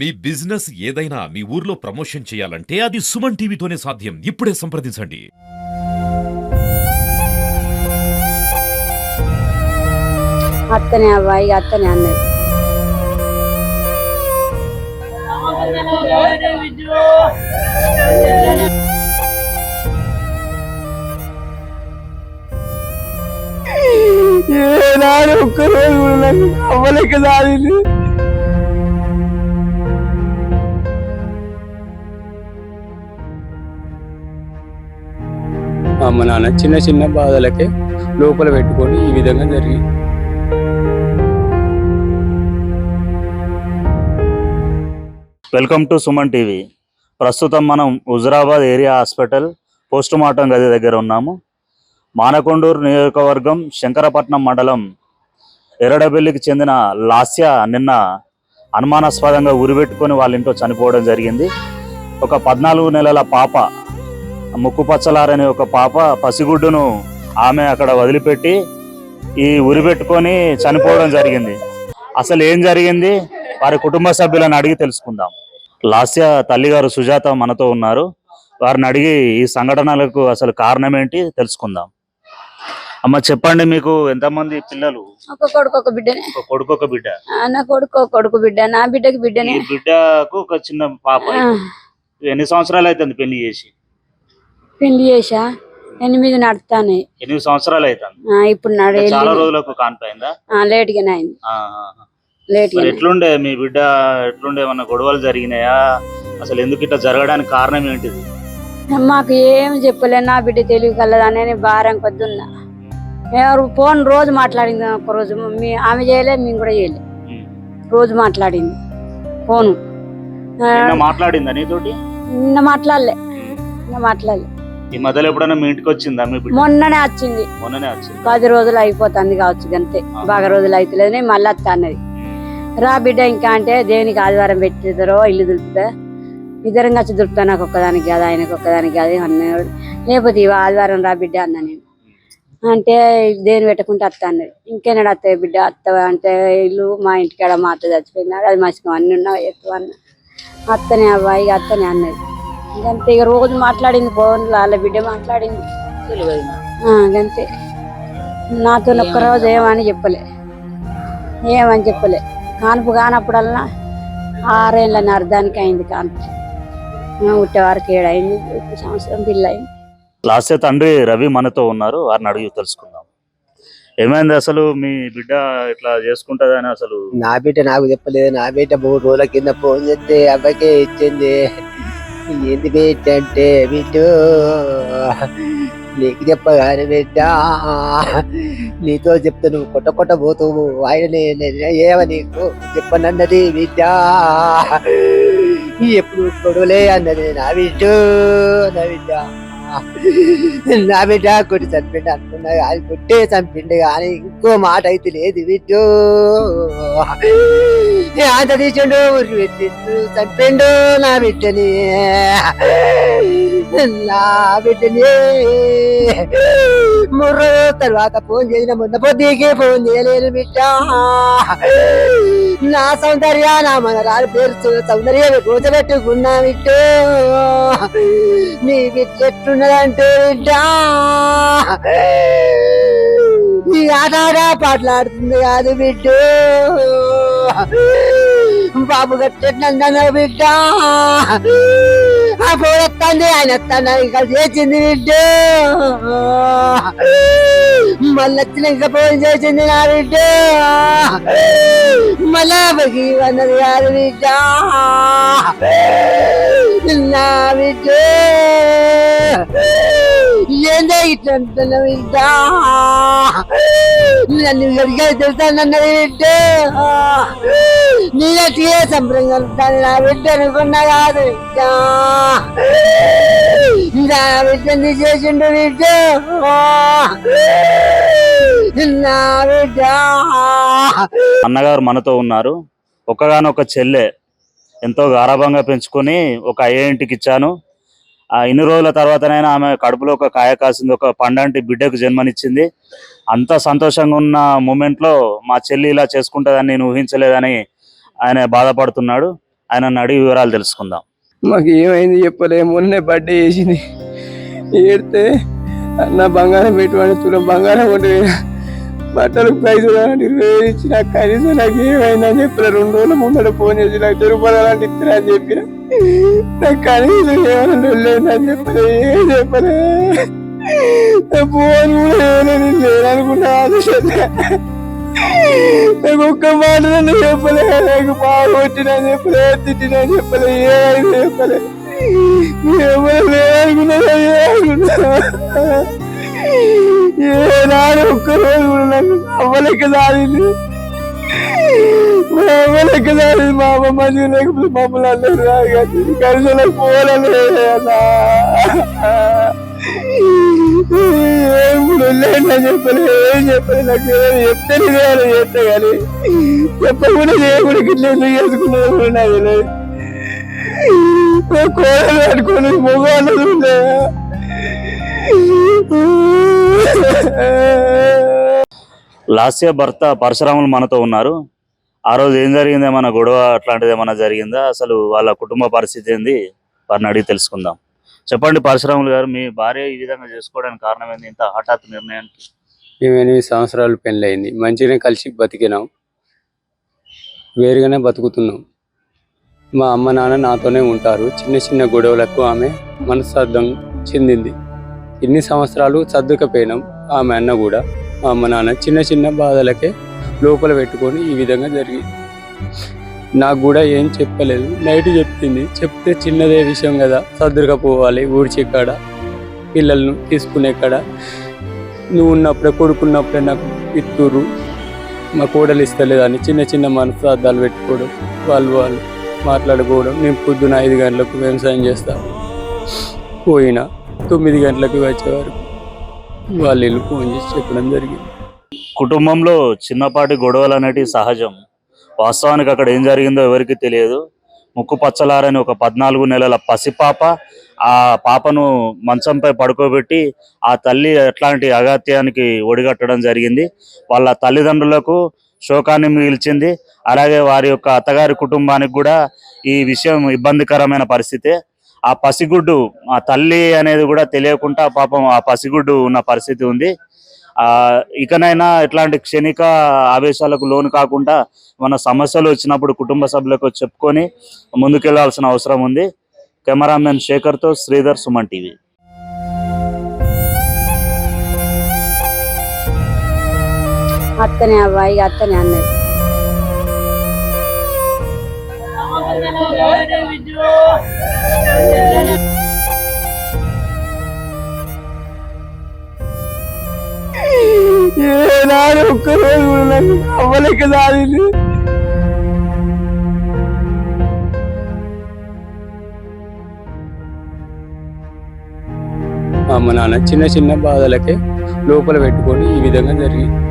మీ business ఏదైనా మీ ఊర్లో promotion చేయాలంటే అది సుమన్ టీవీతోనే సాధ్యం. ఇప్పుడే సంప్రదించండి. అత్తనే అబ్బాయి అత్తనే అన్నది ఒక్కరోజు అవ్వలేక అమ్మ నాన్న చిన్న చిన్న బాధలకే లోపల పెట్టుకొని ఈ విధంగా జరిగింది. Welcome to Suman TV. ప్రస్తుతం మనం Huzurabad area hospital post mortem గది దగ్గర ఉన్నాము. మానకొండూరు నియోజకవర్గం శంకరపట్నం మండలం ఎరడబెల్లికి చెందిన లాస్య నిన్న అనుమానాస్పదంగా ఉరిపెట్టుకొని వాళ్ళ ఇంట్లో చనిపోవడం జరిగింది. ఒక పద్నాలుగు నెలల పాప ముక్కు పచ్చలారనే ఒక పాప పసిగుడ్డును ఆమె అక్కడ వదిలిపెట్టి ఈ ఉరిపెట్టుకొని చనిపోవడం జరిగింది. అసలు ఏం జరిగింది? వారి కుటుంబ సభ్యులను అడిగి తెలుసుకుందాం. లాస్య తల్లిగారు సుజాత మనతో ఉన్నారు. వారిని అడిగి ఈ సంఘటనలకు అసలు కారణం ఏంటి తెలుసుకుందాం. అమ్మ చెప్పండి మీకు ఎంతమంది పిల్లలు? ఒక కొడుకు ఒక బిడ్డనే. ఒక కొడుకు ఒక బిడ్డ. ఆ, నా కొడుకు ఒక కొడుకు బిడ్డ నా బిడ్డకి బిడ్డనే. బిడ్డకు ఒక చిన్న పాప. ఎన్ని సంవత్సరాలు అవుతుంది పెళ్ళి చేసి? పెళ్ళి చేసా ఎనిమిది నడుతానే. ఎనిమిది సంవత్సరాలు అవుతుంది ఆ, ఇప్పుడు చాలా రోజులకు కానిపోయిందా లేట్ గానే అయింది. లేట్ ఎట్లుండే మీ బిడ్డ? ఎట్లుండే? ఏమన్నా గొడవలు జరిగినాయా? అసలు ఎందుకు ఇట్లా జరగడానికి కారణం ఏంటిది? మాకు ఏం చెప్పలే నా బిడ్డ తెలివి కలదని నేను భారం కొద్దున్నా. ఎవరు ఫోన్ రోజు మాట్లాడింది ఒక రోజు. మీ ఆమె చేయలే మేము కూడా చేయలే. రోజు మాట్లాడింది. ఫోను. మాట్లాడిందా నీతోటి? నిన్న మాట్లాడలే. నిన్న మాట్లాడలే. ఈ మధ్యలో ఎప్పుడైనా మీ ఇంటికి వచ్చిందా మీ బిడ్డ? మొన్ననే వచ్చింది. మొన్ననే వచ్చింది? పది రోజులు అయిపోతుంది కావచ్చు అంతే బాగా రోజులు అవుతలేదు నేను మళ్ళీ వస్తా అన్నది. రా బిడ్డ ఇంకా అంటే దేనికి ఆదివారం పెట్టిద్దరో ఇల్లు దులుపుతా? ఇద్దరం కలిసి దులుపుతా నాకు ఒక్కదానికి కాదు ఆయనకు ఒక్కదానికి కాదు అన్నాడు లేకపోతే ఇవ ఆదివారం రా బిడ్డ అన్నా నేను. అంటే దేని పెట్టుకుంటే అత్త అన్నది. ఇంకేనాడు అత్తయ్య బిడ్డ అత్త అంటే ఇల్లు మా ఇంటికాడ మా అత్త చచ్చిపోయినాడు అది మసికం అన్ని ఉన్నావు ఎత్తు అన్న. అత్తనే అబ్బాయి అత్తనే అన్నది. ఇంకంతే ఇక రోజు మాట్లాడింది ఫోన్లో వాళ్ళ బిడ్డ మాట్లాడింది. ఆ, అంతే నాతో ఒక్క రోజు ఏమని చెప్పలే. ఏమని చెప్పలే. కాన్పు కానప్పుడల్లా ఆరేళ్ళని అర్ధానికి అయింది కాన్పు. ఉట్టే వరకు ఏడైంది సంవత్సరం పిల్ల అయింది లాస్ట్ తండ్రి రవి మనతో ఉన్నారు వారిని అడిగి తెలుసుకుందాం. ఏమైంది అసలు మీ బిడ్డ ఇట్లా చేసుకుంటదని అసలు? నా బిడ్డ నాకు చెప్పలేదు నా బిడ్డ మూడు రోజుల కింద ఫోన్ చేస్తే అబ్బాయికే ఇచ్చింది. ఏంది బిడ్డ అంటే బిడ్డ నీకు చెప్పగానే బిడ్డ నీతో చెప్తే నువ్వు కొట్ట కొట్ట పోతావు. ఆయన ఏమ నీకు చెప్పనన్నది బిడ్డ ఎప్పుడు కొడులే అన్నది నా బిడ్డ నా బిడ్డ నా బిడ్డ కొట్టి చంపిండి అనుకున్నా కానీ కొట్టే చంపిండి కానీ ఇంకో మాట అయితే లేదు బిడ్డు అంత తీసిండు ఊరికి చంపిండు నా బిడ్డని. నా బిడ్డని. ముర్రో తర్వాత ఫోన్ చేసిన మొన్న పొద్దుకి ఫోన్ చేయలేను బిడ్డ. నా సౌందర్య నా మనరాలు పేరు సౌందర్య కూర్చోబెట్టుకున్నా బిడ్డు. నీ బిడ్డ ఎట్లున్నదంటే బిడ్డ. నీ ఆట ఆట పాటలాడుతుంది కాదు బిడ్డ. బాబు గట్టెట్లందన బిడ్డ. ఆ ఫోన్ ఆయన వస్తాను కలిసి చేసింది బిడ్డ. మళ్ళీ వచ్చినాక ఫోన్ చేసింది నా బిడ్డ. మళ్ళా బగి అన్నది కాదు బిడ్డ. నా బిడ్డ. ఏందే ఇట్లా అంటున్నా బిడ్డ నన్ను గడిగా తెలుస్తానన్నది బిడ్డ నేనట్టే సంబరంగా ఉంటాను నా బిడ్డ అనుకున్నా కాదు బిడ్డ నా బిడ్డని చేసిండు బిడ్డ నా బిడ్డ అన్నగారు మనతో ఉన్నారు. ఒక్కగానొక చెల్లె ఎంతో గారాభంగా పెంచుకొని ఒక అయ్య ఇంటికి ఇచ్చాను. ఆ ఇన్ని రోజుల తర్వాతనైనా ఆమె కడుపులో ఒక కాయ కాసింది ఒక పండంటి బిడ్డకు జన్మనిచ్చింది. అంత సంతోషంగా ఉన్న మూమెంట్లో మా చెల్లి ఇలా చేసుకుంటుందని నేను ఊహించలేదని ఆయన బాధపడుతున్నాడు. ఆయన అడిగి వివరాలు తెలుసుకుందాం. మాకు ఏమైంది చెప్పలే మొన్నే బర్త్డే చేసింది. ఏడితే నా బంగారం పెట్టుబడి తులం బంగారం కొంటే బట్టలు ప్రైజ్ ఇరవై వేలు ఇచ్చిన కనీసం నాకు ఏమైందని చెప్పిన రెండు రోజుల ముందర ఫోన్ చేసి నాకు తిరుపతి అలాంటి ఇస్తున్నా అని చెప్పిన. నాకు కనీసం ఏమైనా లేదని చెప్పలే ఏం చెప్పలే. ఫోన్ కూడా ఏమైనా లేదనుకున్నా నాకు ఒక్క మాట నన్ను చెప్పలే నాకు బాగా కొట్టినా చెప్పలే తిట్టినా చెప్పలే ఏమైనా చెప్పలే. ఏమైనా లేదనుకున్నా ఏనాడు ఒక్కరోజు ఒక్క రోజు కూడా నాకు అవ్వలేక సాగింది మా మా అమ్మ మంచిగా లేకపోతే మమ్మల్ని అందరూ కలిసి పోలే ఏం చెప్పలేదు చెప్పలే ఏం చెప్పలేదు నాకు ఏదైనా చెప్తే నేను కానీ. చెప్పకుండా చేయకుండా ఇట్లా ఎందుకు చేసుకున్నది కూడా నాకు తెలియదు. కోడలు పట్టుకొని మొగాళ్ళు ఉండే లాస్య భర్త పరశురాములు మనతో ఉన్నారు. ఆ రోజు ఏం జరిగింది? ఏమైనా గొడవ అట్లాంటిది ఏమైనా జరిగిందా? అసలు వాళ్ళ కుటుంబ పరిస్థితి ఏంది? వారిని అడిగి తెలుసుకుందాం. చెప్పండి పరశురాములు గారు మీ భార్య ఈ విధంగా చేసుకోవడానికి కారణం ఏంది? ఇంత హఠాత్ నిర్ణయానికి? మేము ఎనిమిది సంవత్సరాలు పెళ్ళయింది. మంచిగానే కలిసి బతికినాం. వేరుగానే బతుకుతున్నాం. మా అమ్మ నాన్న నాతోనే ఉంటారు. చిన్న చిన్న గొడవలకు ఆమె మనస్తార్థం చెందింది. ఇన్ని సంవత్సరాలు సర్దుకపోయినాం ఆమె అన్న కూడా మా అమ్మ నాన్న చిన్న చిన్న బాధలకే లోపల పెట్టుకొని ఈ విధంగా జరిగింది నాకు కూడా ఏం చెప్పలేదు. నైట్ చెప్పింది చెప్తే చిన్నదే విషయం కదా సర్దుకపోవాలి ఊడ్చే కాడ పిల్లలను తీసుకునే కాడ. నువ్వు ఉన్నప్పుడే కొడుకున్నప్పుడే నాకు ఇత్తూరు మా కోడలు ఇస్తలేదని చిన్న చిన్న మనస్తార్థాలు పెట్టుకోవడం వాళ్ళు వాళ్ళు మాట్లాడుకోవడం. నేను పొద్దున ఐదు గంటలకు వ్యవసాయం చేస్తాను పోయిన. తొమ్మిది గంటలకు వచ్చేవారు. వాళ్ళు వెళ్ళి ఫోన్ చేసి చెప్పడం జరిగింది. కుటుంబంలో చిన్నపాటి గొడవలు అనేటివి సహజం. వాస్తవానికి అక్కడ ఏం జరిగిందో ఎవరికి తెలియదు. ముక్కు పచ్చలారని ఒక పద్నాలుగు నెలల పసిపాప ఆ పాపను మంచంపై పడుకోబెట్టి ఆ తల్లి ఎట్లాంటి అగత్యానికి ఒడిగట్టడం జరిగింది. వాళ్ళ తల్లిదండ్రులకు శోకాన్ని మిగిల్చింది. అలాగే వారి యొక్క అత్తగారి కుటుంబానికి కూడా ఈ విషయం ఇబ్బందికరమైన పరిస్థితే ఆ పసిగుడ్డు ఆ తల్లి అనేది కూడా తెలియకుండా పాపం ఆ పసిగుడ్డు ఉన్న పరిస్థితి ఉంది. ఆ ఇకనైనా ఇట్లాంటి క్షణిక ఆవేశాలకు లోను కాకుండా మన సమస్యలు వచ్చినప్పుడు కుటుంబ సభ్యులకు చెప్పుకొని ముందుకెళ్ళాల్సిన అవసరం ఉంది. కెమెరామెన్ శేఖర్తో శ్రీధర్ సుమన్ టీవీ. అత్తనే అబ్బాయి అత్తనే అన్నది ఏనాడు ఒక్కరోజు కూడా నాకు అవ్వలేక సాగింది అమ్మ నాన్న చిన్న చిన్న బాధలకే లోపల పెట్టుకొని ఈ విధంగా జరిగింది.